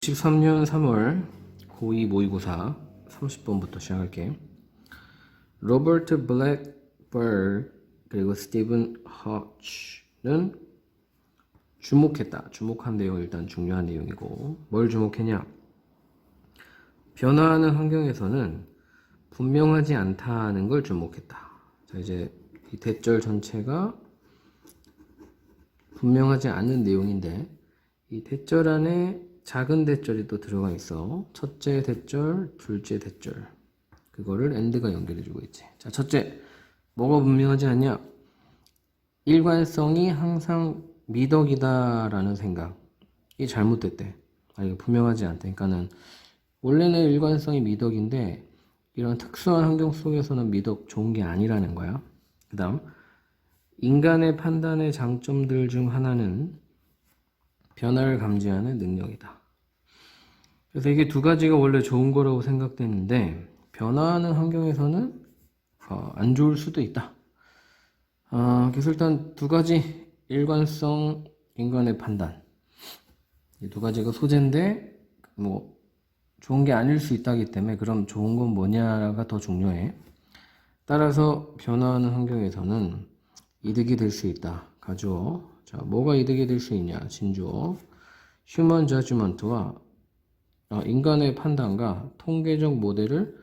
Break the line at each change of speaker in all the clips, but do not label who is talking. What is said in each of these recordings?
13년 3월 고2 모의고사 30번부터 시작할게. 로버트 블랙버드 그리고 스티븐 허치는 주목했다. 주목한 내용 일단 중요한 내용이고 뭘 주목했냐? 변화하는 환경에서는 분명하지 않다는 걸 주목했다. 자 이제 이 대절 전체가 분명하지 않은 내용인데 이 대절 안에 작은 대절이 또 들어가 있어. 첫째 대절, 둘째 대절. 그거를 엔드가 연결해주고 있지. 자, 첫째. 뭐가 분명하지 않냐? 일관성이 항상 미덕이다라는 생각. 이 잘못됐대. 아, 이거 분명하지 않다. 그러니까는 원래는 일관성이 미덕인데 이런 특수한 환경 속에서는 미덕 좋은 게 아니라는 거야. 그 다음, 인간의 판단의 장점들 중 하나는 변화를 감지하는 능력이다. 그래서 이게 두 가지가 원래 좋은 거라고 생각됐는데 변화하는 환경에서는 어, 안 좋을 수도 있다. 어, 그래서 일단 두 가지 일관성, 인간의 판단 이 두 가지가 소재인데 뭐 좋은 게 아닐 수 있다기 때문에 그럼 좋은 건 뭐냐가 더 중요해. 따라서 변화하는 환경에서는 이득이 될 수 있다. 가져오. 자, 뭐가 이득이 될 수 있냐? 진주어. 휴먼 저지먼트와 어, 인간의 판단과 통계적 모델을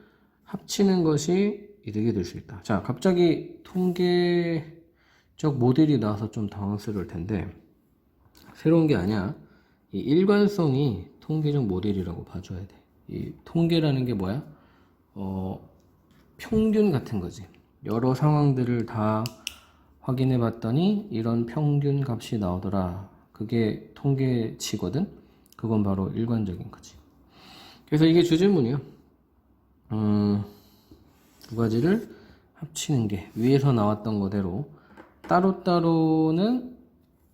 합치는 것이 이득이 될 수 있다. 자, 갑자기 통계적 모델이 나와서 좀 당황스러울 텐데 새로운 게 아니야. 이 일관성이 통계적 모델이라고 봐줘야 돼. 이 통계라는 게 뭐야? 어, 평균 같은 거지. 여러 상황들을 다 확인해 봤더니 이런 평균 값이 나오더라. 그게 통계치거든? 그건 바로 일관적인 거지. 그래서 이게 주제문이요. 음, 두 가지를 합치는 게 위에서 나왔던 거대로 따로따로는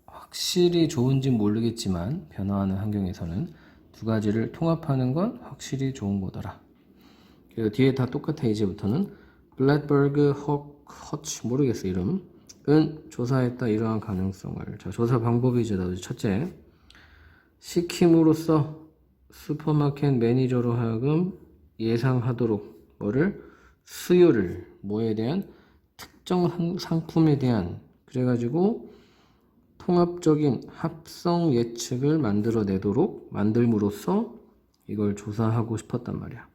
확실히 좋은지 모르겠지만 변화하는 환경에서는 두 가지를 통합하는 건 확실히 좋은 거더라. 그리고 뒤에 다 똑같아 이제부터는 블랙버그 헉 허치 모르겠어 이름 은 조사했다 이러한 가능성을 자 조사 방법이 이제 나오지 첫째 시킴으로써 슈퍼마켓 매니저로 하여금 예상하도록 뭐를 수요를 뭐에 대한 특정 한- 상품에 대한 그래가지고 통합적인 합성 예측을 만들어내도록 만들므로써 이걸 조사하고 싶었단 말이야.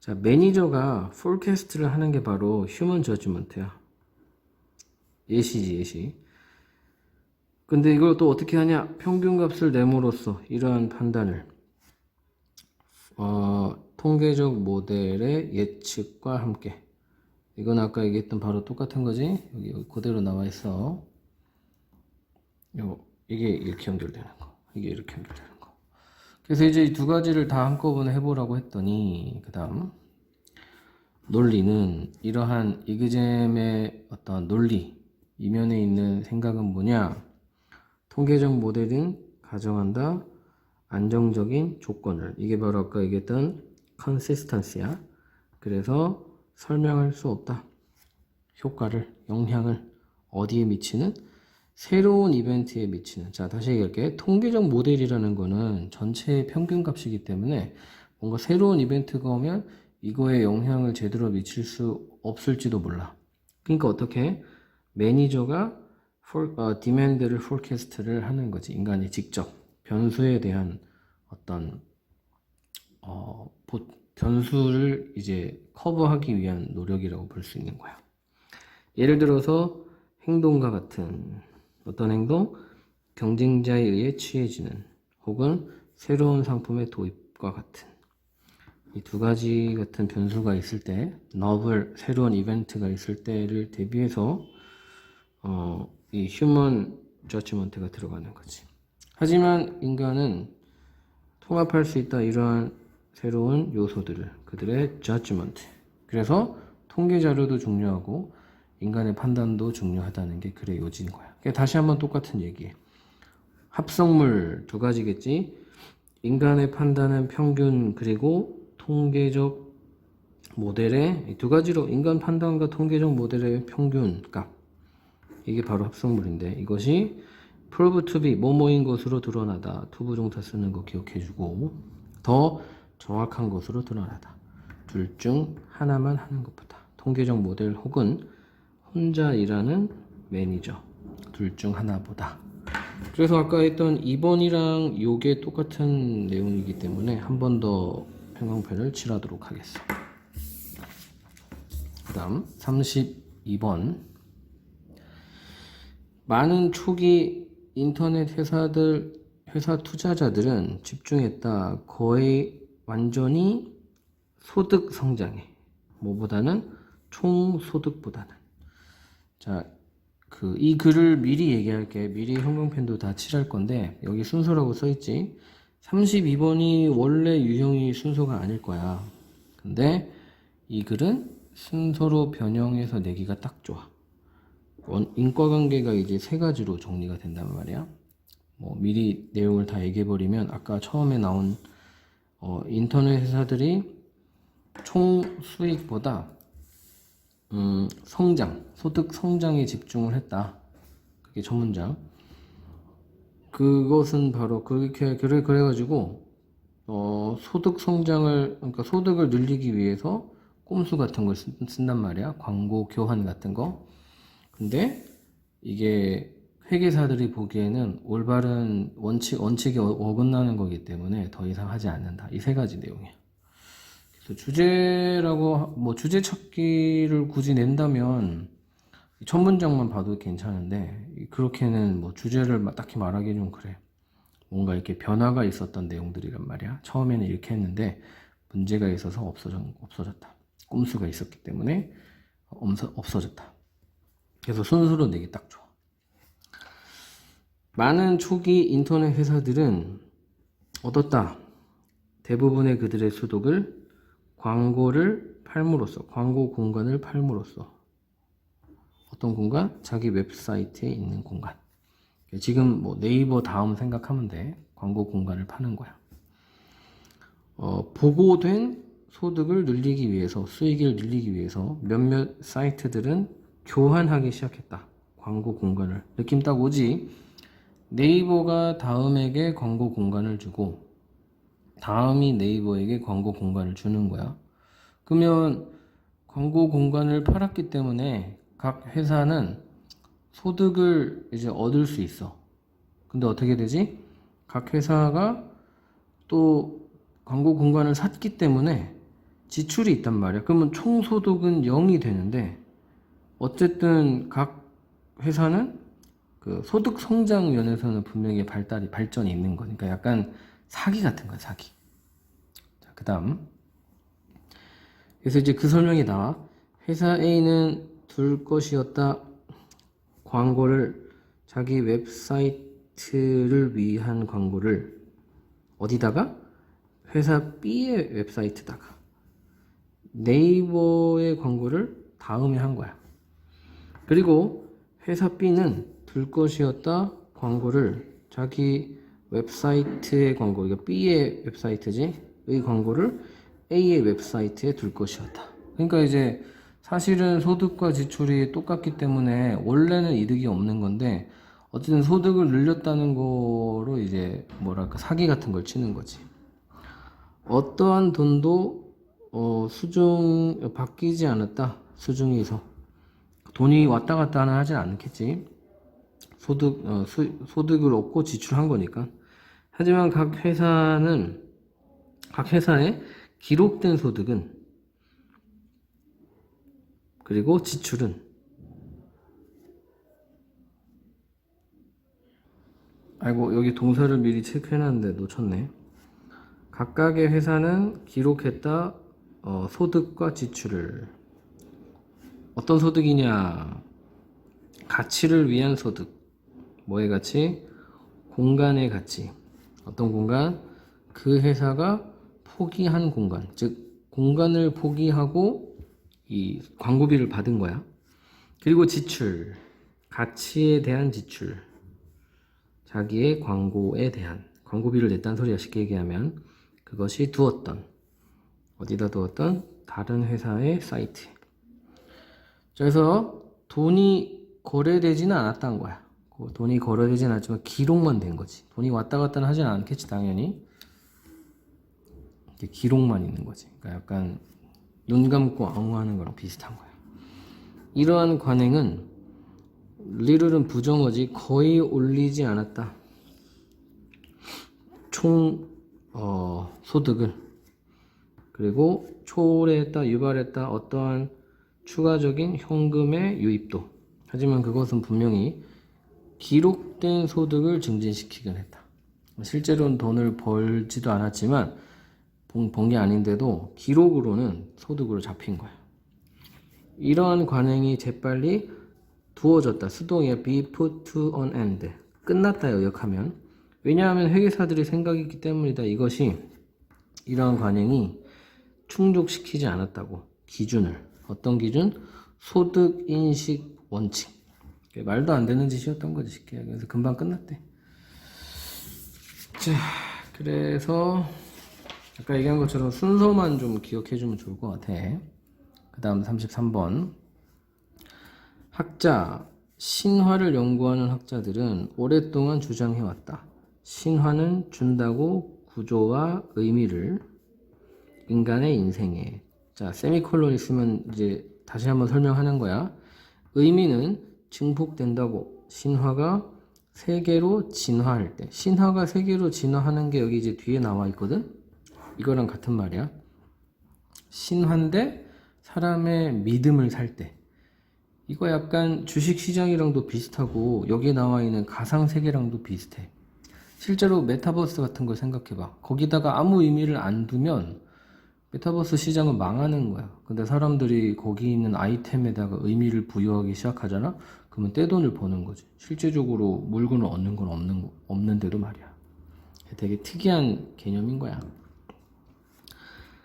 자, 매니저가 폴캐스트를 하는 게 바로 휴먼 저지먼트야. 예시지, 예시. 근데 이걸 또 어떻게 하냐? 평균값을 내므로써 이러한 판단을 어, 통계적 모델의 예측과 함께 이건 아까 얘기했던 바로 똑같은 거지? 여기, 여기 그대로 나와 있어. 요 이게 이렇게 연결되는 거, 이게 이렇게 연결되는 거. 그래서 이제 이 두 가지를 다 한꺼번에 해보라고 했더니 그 다음 논리는 이러한 이그잼의 어떤 논리 이면에 있는 생각은 뭐냐? 통계적 모델은 가정한다. 안정적인 조건을. 이게 바로 아까 얘기했던 컨시스턴시야. 그래서 설명할 수 없다. 효과를 영향을 어디에 미치는? 새로운 이벤트에 미치는. 자 다시 얘기할게. 통계적 모델이라는 거는 전체의 평균값이기 때문에 뭔가 새로운 이벤트가 오면 이거에 영향을 제대로 미칠 수 없을지도 몰라. 그러니까 어떻게 매니저가 폴, 어, 디맨드를 폴캐스트를 하는 거지 인간이 직접 변수에 대한 어떤 어, 보- 변수를 이제 커버하기 위한 노력이라고 볼 수 있는 거야 예를 들어서 행동과 같은 어떤 행동? 경쟁자에 의해 취해지는 혹은 새로운 상품의 도입과 같은 이 두 가지 같은 변수가 있을 때 너블 새로운 이벤트가 있을 때를 대비해서 어, 이 휴먼 저지먼트가 들어가는 거지. 하지만 인간은 통합할 수 있다 이러한 새로운 요소들을 그들의 저지먼트. 그래서 통계 자료도 중요하고 인간의 판단도 중요하다는 게 글의 요지인 거야. 그러니까 다시 한번 똑같은 얘기해. 합성물 두 가지겠지. 인간의 판단은 평균 그리고 통계적 모델의 이두 가지로 인간 판단과 통계적 모델의 평균 값 이게 바로 합성물인데 이것이 prove to be 뭐뭐인 것으로 드러나다. 투부정사 쓰는 거 기억해주고 더 정확한 것으로 드러나다. 둘 중 하나만 하는 것보다. 통계적 모델 혹은 혼자 일하는 매니저. 둘 중 하나보다. 그래서 아까 했던 2번이랑 요게 똑같은 내용이기 때문에 한 번 더 평형편을 칠하도록 하겠어. 그 다음 32번 많은 초기 인터넷 회사들 회사 투자자들은 집중했다. 거의 완전히 소득 성장에 뭐보다는 총 소득보다는. 자 그 이 글을 미리 얘기할게. 미리 형광펜도 다 칠할 건데 여기 순서라고 써 있지. 32번이 원래 유형이 순서가 아닐 거야. 근데 이 글은 순서로 변형해서 내기가 딱 좋아 원- 인과관계가 이제 세 가지로 정리가 된단 말이야. 뭐 미리 내용을 다 얘기해 버리면 아까 처음에 나온 어, 인터넷 회사들이 총 수익보다 음, 성장, 소득 성장에 집중을 했다. 그게 첫 문장. 그것은 바로 그렇게 그래 그래가지고 어, 소득 성장을 그러니까 소득을 늘리기 위해서 꼼수 같은 걸 쓴- 쓴단 말이야. 광고 교환 같은 거. 근데 이게 회계사들이 보기에는 올바른 원칙, 원칙에 어- 어긋나는 거기 때문에 더 이상 하지 않는다. 이 세 가지 내용이야. 그래서 주제라고, 하- 뭐 주제 찾기를 굳이 낸다면 이첫 문장만 봐도 괜찮은데 이- 그렇게는 뭐 주제를 막 딱히 말하기 좀 그래. 뭔가 이렇게 변화가 있었던 내용들이란 말이야. 처음에는 이렇게 했는데 문제가 있어서 없어졌, 없어졌다. 꼼수가 있었기 때문에 없어, 없어졌다. 그래서 순수로 내기 딱 좋아. 많은 초기 인터넷 회사들은 얻었다. 대부분의 그들의 소득을 광고를 팔므로써, 광고 공간을 팔므로써. 어떤 공간? 자기 웹사이트에 있는 공간. 지금 뭐 네이버 다음 생각하면 돼. 광고 공간을 파는 거야. 어, 보고된 소득을 늘리기 위해서, 수익을 늘리기 위해서 몇몇 사이트들은 교환하기 시작했다. 광고 공간을. 느낌 딱 오지? 네이버가 다음에게 광고 공간을 주고, 다음이 네이버에게 광고 공간을 주는 거야. 그러면 광고 공간을 팔았기 때문에 각 회사는 소득을 이제 얻을 수 있어. 근데 어떻게 되지? 각 회사가 또 광고 공간을 샀기 때문에 지출이 있단 말이야. 그러면 총 소득은 0이 되는데 어쨌든 각 회사는 그 소득 성장 면에서는 분명히 발달이 발전이 있는 거니까 약간 사기 같은 거야, 사기. 자, 그다음 그래서 이제 그 설명이 나와. 회사 A는 둘 것이었다. 광고를 자기 웹사이트를 위한 광고를 어디다가? 회사 B의 웹사이트다가 네이버의 광고를 다음에 한 거야. 그리고 회사 B는 둘 것이었다 광고를 자기 웹사이트의 광고, 이거 B의 웹사이트지? 의 광고를 A의 웹사이트에 둘 것이었다. 그러니까 이제 사실은 소득과 지출이 똑같기 때문에 원래는 이득이 없는 건데 어쨌든 소득을 늘렸다는 거로 이제 뭐랄까 사기 같은 걸 치는 거지. 어떠한 돈도 어, 수중 바뀌지 않았다. 수중에서 돈이 왔다 갔다 하는 하진 않겠지. 소득 어, 수, 소득을 얻고 지출한 거니까. 하지만 각 회사는 각 회사에 기록된 소득은 그리고 지출은 아이고 여기 동사를 미리 체크해놨는데 놓쳤네. 각각의 회사는 기록했다 어, 소득과 지출을 어떤 소득이냐? 가치를 위한 소득. 뭐의 가치? 공간의 가치. 어떤 공간? 그 회사가 포기한 공간. 즉 공간을 포기하고 이 광고비를 받은 거야. 그리고 지출. 가치에 대한 지출. 자기의 광고에 대한. 광고비를 냈다는 소리야 쉽게 얘기하면. 그것이 두었던. 어디다 두었던? 다른 회사의 사이트. 그래서 돈이 거래되지는 않았다는 거야. 거- 돈이 거래되진 않지만 기록만 된 거지. 돈이 왔다 갔다는 하진 않겠지 당연히. 기록만 있는 거지. 그러니까 약간 눈 감고 암호하는 거랑 비슷한 거야. 이러한 관행은 리를은 부정어지 거의 올리지 않았다. 총 어, 소득을 그리고 초래했다, 유발했다 어떠한 추가적인 현금의 유입도. 하지만 그것은 분명히 기록된 소득을 증진시키긴 했다. 실제로는 돈을 벌지도 않았지만 본게 아닌데도 기록으로는 소득으로 잡힌 거야. 이러한 관행이 재빨리 두어졌다. 수동이야. be put to an end. 끝났다 요역하면. 왜냐하면 회계사들의 생각이기 때문이다. 이것이 이러한 관행이 충족시키지 않았다고. 기준을. 어떤 기준? 소득 인식 원칙. 말도 안 되는 짓이었던 거지. 쉽게. 그래서 금방 끝났대. 자, 그래서 아까 얘기한 것처럼 순서만 좀 기억해 주면 좋을 것 같아. 그 다음 33번. 학자, 신화를 연구하는 학자들은 오랫동안 주장해왔다. 신화는 준다고 구조와 의미를 인간의 인생에. 자, 세미콜론 있으면 이제 다시 한번 설명하는 거야. 의미는 증폭된다고. 신화가 세계로 진화할 때. 신화가 세계로 진화하는 게 여기 이제 뒤에 나와 있거든? 이거랑 같은 말이야. 신화인데 사람의 믿음을 살 때. 이거 약간 주식 시장이랑도 비슷하고 여기 나와 있는 가상 세계랑도 비슷해. 실제로 메타버스 같은 걸 생각해 봐. 거기다가 아무 의미를 안 두면 메타버스 시장은 망하는 거야. 근데 사람들이 거기 있는 아이템에다가 의미를 부여하기 시작하잖아? 그러면 떼돈을 버는 거지. 실제적으로 물건을 얻는 건 없는, 거- 없는데도 말이야. 되게 특이한 개념인 거야.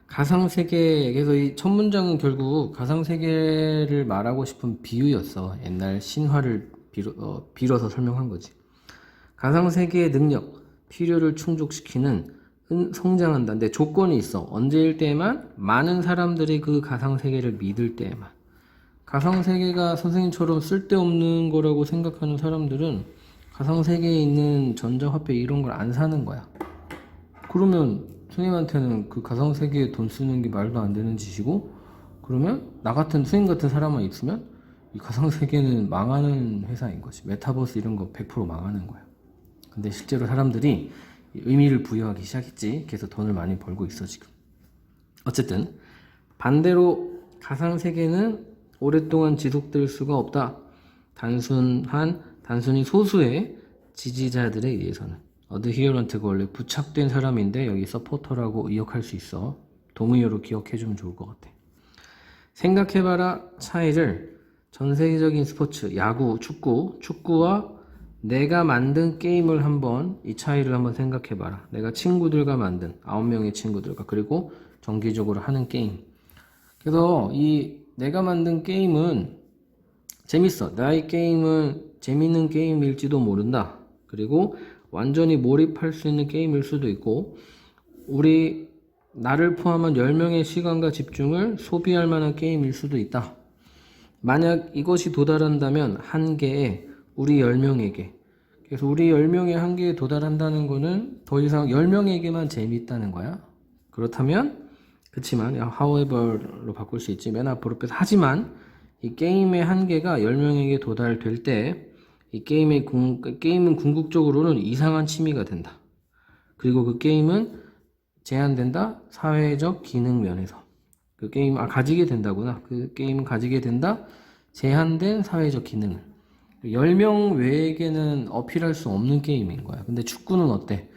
가상세계, 그래서 이 첫 문장은 결국 가상세계를 말하고 싶은 비유였어. 옛날 신화를 빌어, 어, 빌어서 설명한 거지. 가상세계의 능력, 필요를 충족시키는 은- 성장한다. 근데 조건이 있어. 언제일 때에만 많은 사람들이 그 가상 세계를 믿을 때에만. 가상 세계가 선생님처럼 쓸데없는 거라고 생각하는 사람들은 가상 세계에 있는 전자화폐 이런 걸 안 사는 거야. 그러면 선생님한테는 그 가상 세계에 돈 쓰는 게 말도 안 되는 짓이고 그러면 나 같은 선생님 같은 사람만 있으면 이 가상 세계는 망하는 회사인 거지. 메타버스 이런 거 100% 망하는 거야. 근데 실제로 사람들이 이 의미를 부여하기 시작했지. 그래서 돈을 많이 벌고 있어 지금. 어쨌든 반대로 가상 세계는 오랫동안 지속될 수가 없다. 단순한 단순히 소수의 지지자들에 의해서는 어드 히어런트가 원래 부착된 사람인데 여기 서포터라고 의역할 수 있어. 동의어로 기억해주면 좋을 것 같아. 생각해봐라 차이를 전 세계적인 스포츠, 야구, 축구, 축구와 내가 만든 게임을 한번 이 차이를 한번 생각해 봐라. 내가 친구들과 만든 아홉 명의 친구들과 그리고 정기적으로 하는 게임. 그래서 이 내가 만든 게임은 재밌어. 나의 게임은 재밌는 게임일지도 모른다. 그리고 완전히 몰입할 수 있는 게임일 수도 있고, 우리 나를 포함한 10명의 시간과 집중을 소비할 만한 게임일 수도 있다. 만약 이것이 도달한다면 한계에 우리 10명에게 그래서 우리 10명의 한계에 도달한다는 거는 더 이상 10명에게만 재미있다는 거야. 그렇다면 그치만 however로 바꿀 수 있지 맨 앞으로 빼서 하지만 이 게임의 한계가 10명에게 도달될 때 이 게임의 궁, 게임은 궁극적으로는 이상한 취미가 된다. 그리고 그 게임은 제한된다. 사회적 기능 면에서. 그 게임, 아, 가지게 된다구나. 그 게임은 가지게 된다. 제한된 사회적 기능을. 10명 외에게는 어필할 수 없는 게임인 거야. 근데 축구는 어때?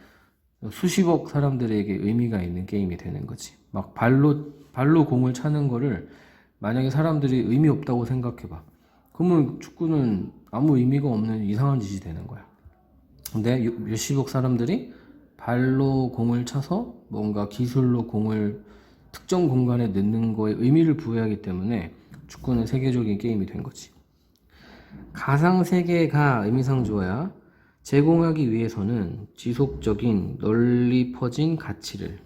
수십억 사람들에게 의미가 있는 게임이 되는 거지. 막 발로, 발로 공을 차는 거를 만약에 사람들이 의미 없다고 생각해봐. 그러면 축구는 아무 의미가 없는 이상한 짓이 되는 거야. 근데 유- 몇십억 사람들이 발로 공을 차서 뭔가 기술로 공을 특정 공간에 넣는 거에 의미를 부여하기 때문에 축구는 세계적인 게임이 된 거지. 가상 세계가 의미상 주어야 제공하기 위해서는 지속적인 널리 퍼진 가치를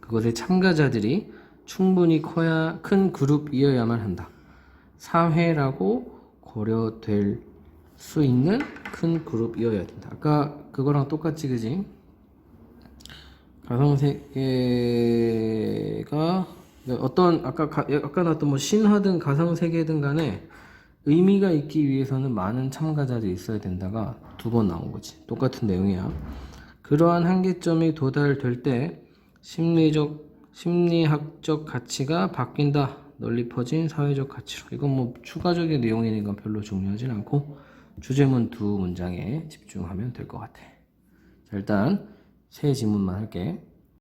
그것의 참가자들이 충분히 커야 큰 그룹이어야만 한다. 사회라고 고려될 수 있는 큰 그룹이어야 된다. 아까 그거랑 똑같지, 그지? 가상 세계가 어떤 아까 가, 아까 나왔던 뭐 신화든 가상 세계든 간에 의미가 있기 위해서는 많은 참가자들이 있어야 된다가 두 번 나온 거지. 똑같은 내용이야. 그러한 한계점이 도달될 때 심리적 심리학적 가치가 바뀐다. 널리 퍼진 사회적 가치로. 이건 뭐 추가적인 내용이니까 별로 중요하진 않고 주제문 두 문장에 집중하면 될 것 같아. 자, 일단 세 지문만 할게.